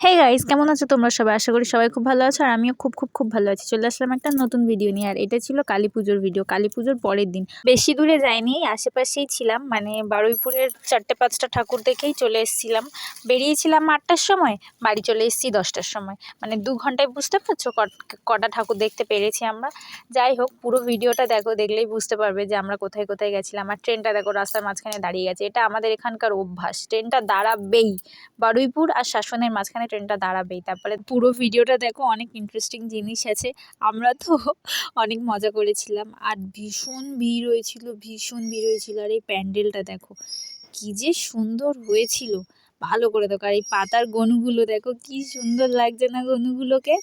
Hey guys কেমন আছো তোমরা সবাই? আশা করি সবাই খুব ভালো আছো, আর আমিও খুব খুব খুব ভালো আছি। চলে আসলাম একটা নতুন ভিডিও নিয়ে, আর এটা ছিল কালী পুজোর ভিডিও কালী পুজোর পরের দিন। বেশি দূরে যাইনি, আশেপাশেই ছিলাম মানে বারুইপুরের চারটে পাঁচটা ঠাকুর দেখেই চলে এসেছিলাম। বেরিয়েছিলাম আটটার সময়, বাড়ি চলে এসেছি দশটার সময়। মানে দু ঘন্টায় বুঝতে পারছ কটা ঠাকুর দেখতে পেরেছি আমরা। যাই হোক, পুরো ভিডিওটা দেখো, দেখলেই বুঝতে পারবে যে আমরা কোথায় কোথায় গেছিলাম। আর ট্রেনটা দেখো, রাস্তার মাঝখানে দাঁড়িয়ে গেছে। এটা আমাদের এখানকার অভ্যাস। ট্রেনটা দাঁড়াবেই। বারুইপুর আর শাসনের মাঝখানে ট্রেনটা দাঁড়াবেই। তারপরে পুরো ভিডিওটা দেখো, অনেক ইন্টারেস্টিং জিনিস আছে। আমরা তো অনেক মজা করেছিলাম। আর ভীষণ ভিড় হয়েছিল, ভীষণ ভিড় হয়েছিল। আর এই প্যান্ডেলটা দেখো, কি যে সুন্দর হয়েছিল। ভালো করে দেখো। আর এই পাতার গনুগুলো দেখো, কি সুন্দর লাগছে না গনুগুলোকে?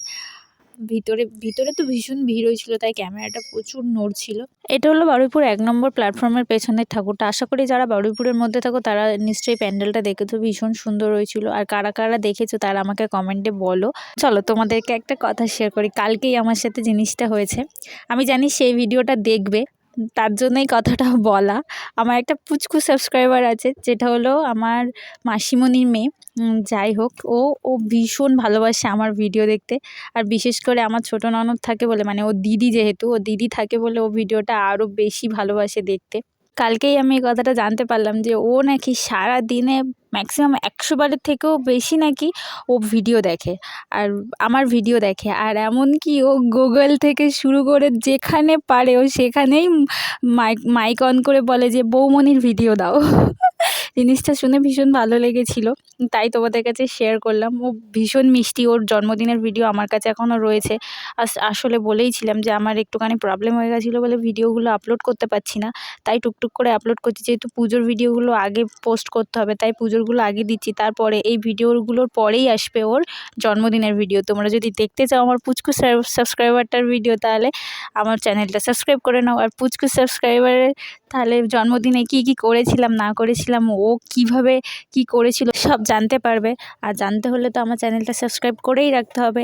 ভিতরে ভিতরে তো ভীষণ ভিড় হয়েছিল, তাই ক্যামেরাটা প্রচুর নড়ছিল। এটা হলো বারুইপুর এক নম্বর প্ল্যাটফর্মের পেছনের ঠাকুরটা। আশা করি যারা বারুইপুরের মধ্যে থাকো, তারা নিশ্চয়ই প্যান্ডেলটা দেখেছ, ভীষণ সুন্দর হয়েছিল। আর কারা কারা দেখেছ, তারা আমাকে কমেন্টে বলো। চলো, তোমাদেরকে একটা কথা শেয়ার করি। কালকেই আমার সাথে জিনিসটা হয়েছে। আমি জানি সেই ভিডিওটা দেখবে। তার জন্যই কথাটা বলা। আমার একটা পুচকু সাবস্ক্রাইবার আছে, যেটা হলো আমার মাসিমণির মেয়ে। যাই হোক, ও ও ভীষণ ভালোবাসে আমার ভিডিও দেখতে। আর বিশেষ করে আমার ছোটো ননদ থাকে বলে মানে ও দিদি যেহেতু ও দিদি থাকে বলে ও ভিডিওটা আরও বেশি ভালোবাসে দেখতে। কালকেই আমি এই কথাটা জানতে পারলাম যে ও নাকি সারা দিনে ম্যাক্সিমাম একশো বারের থেকেও বেশি নাকি ও ভিডিও দেখে আর আমার ভিডিও দেখে। আর এমনকি ও গুগল থেকে শুরু করে যেখানে পারে ও সেখানেই মাইক মাইক অন করে বলে যে, বৌমনির ভিডিও দাও। জিনিসটা শুনে ভীষণ ভালো লেগেছিলো। তাই তোমাদের কাছে শেয়ার করলাম। ও ভীষণ মিষ্টি। ওর জন্মদিনের ভিডিও আমার কাছে এখনও রয়েছে। আসলে বলেইছিলাম যে আমার একটুখানি প্রবলেম হয়ে গেছিল বলে ভিডিওগুলো আপলোড করতে পারছি না। তাই টুকটুক করে আপলোড করছি। যেহেতু পুজোর ভিডিওগুলো আগে পোস্ট করতে হবে, তাই পুজোরগুলো আগে দিচ্ছি। তারপরে এই ভিডিওগুলোর পরেই আসবে ওর জন্মদিনের ভিডিও তোমরা যদি দেখতে চাও আমার পুচকু সাবস্ক্রাইবারটার ভিডিও তাহলে আমার চ্যানেলটা সাবস্ক্রাইব করে নাও। আর পুচকু সাবস্ক্রাইবারের তাহলে জন্মদিনে কি কি করেছিলাম, না করেছিলাম, ও কীভাবে কি করেছিল সব জানতে পারবে। আর জানতে হলে তো আমার চ্যানেলটা সাবস্ক্রাইব করেই রাখতে হবে।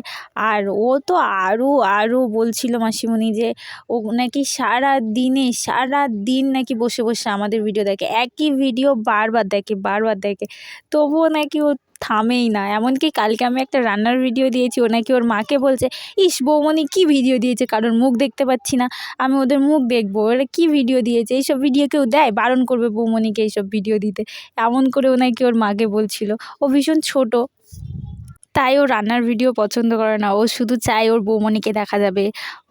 আর ও তো আরও আরও বলছিল মাসিমণি যে, ও নাকি সারা দিনে, সারা দিন নাকি বসে বসে আমাদের ভিডিও দেখে। একই ভিডিও বারবার দেখে বারবার দেখে। তবুও নাকি ও থামেই না। এমনকি কালকে আমি একটা রান্নার ভিডিও দিয়েছি, ও নাকি ওর মাকে বলছে, ইস, বৌমনি কী ভিডিও দিয়েছে? কারোর মুখ দেখতে পাচ্ছি না। আমি ওদের মুখ দেখব। ওরা কী ভিডিও দিয়েছে? এইসব ভিডিও কেউ দেয়? বারণ করবে বৌমনিকে এইসব ভিডিও দিতে। এমন করে ও নাকি ওর মাকে বলছিল। ও ভীষণ ছোটো। তাই ও রান্নার ভিডিও পছন্দ করে না। ও শুধু চায় ওর বৌমণিকে দেখা যাবে,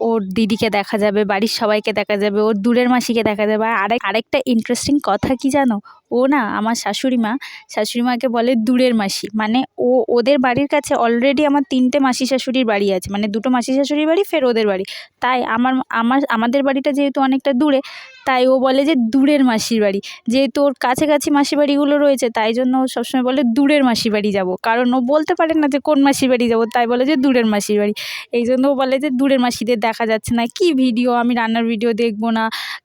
ওর দিদিকে দেখা যাবে, বাড়ির সবাইকে দেখা যাবে, ওর দূরের মাসিকে দেখা যাবে। আর আরেক, আরেকটা ইন্টারেস্টিং কথা কি জানো? ও না আমার শাশুড়ি মা, শাশুড়ি মাকে বলে দূরের মাসি। মানে ও, ওদের বাড়ির কাছে অলরেডি আমার তিনটে মাসি শাশুড়ির বাড়ি আছে। মানে দুটো মাসি শাশুড়ির বাড়ি, ফের ওদের বাড়ি। তাই আমার আমার, আমাদের বাড়িটা যেহেতু অনেকটা দূরে, তাই ও বলে যে দূরের মাসির বাড়ি। যেহেতু ওর কাছাকাছি মাসি বাড়িগুলো রয়েছে, তাই জন্য ও সবসময় বলে দূরের মাসির বাড়ি যাব। কারণ ও বলতে পারে না যে কোন মাসির বাড়ি যাব, তাই বলে যে দূরের মাসির বাড়ি। এই জন্য ও বলে যে দূরের মাসিদের দেখা যাচ্ছে না। কি ভিডিও? আমি রান্নার ভিডিও দেখব না।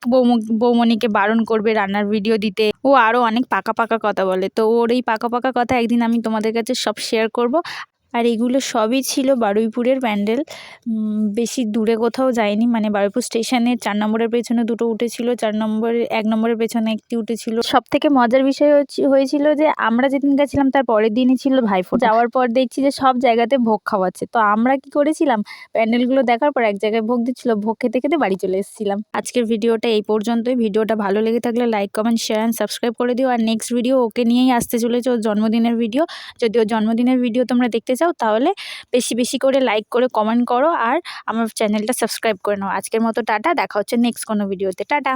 বৌম, বৌমণিকে বারণ করবে রান্নার ভিডিও দিতে। ও আরও অনেক পাকা পাকা কথা বলে। তো ওর এই পাকা পাকা কথা একদিন আমি তোমাদের কাছে সব শেয়ার করব। আর এগুলো সবই ছিল বারুইপুরের প্যান্ডেল। বেশি দূরে কোথাও যায়নি মানে বারুইপুর স্টেশনে চার নম্বরের পেছনে দুটো উঠেছিল, চার নম্বরের এক নম্বরের পেছনে একটি উঠেছিল। সব থেকে মজার বিষয় হয়েছিল যে আমরা যেদিন গেছিলাম তার পরের দিনই ছিল ভাইফোঁটা। যাওয়ার পর দেখছি যে সব জায়গাতে ভোগ খাওয়াচ্ছে। তো আমরা কি করেছিলাম, প্যান্ডেলগুলো দেখার পর এক জায়গায় ভোগ দিচ্ছিল, ভোগ খেতে খেতে বাড়ি চলে এসেছিলাম। আজকের ভিডিওটা এই পর্যন্তই। ভিডিওটা ভালো লেগে থাকলে like, comment share and subscribe করে দিও। আর নেক্সট ভিডিও ওকে নিয়েই আসতে চলেছে ওর জন্মদিনের ভিডিও যদি ওর জন্মদিনের ভিডিও তোমরা দেখতে চাও তাহলে বেশি বেশি করে লাইক করে কমেন্ট করো আর আমার চ্যানেলটা সাবস্ক্রাইব করে নাও। আজকের মতো টাটা, দেখা হচ্ছে নেক্সট কোনো ভিডিওতে টাটা!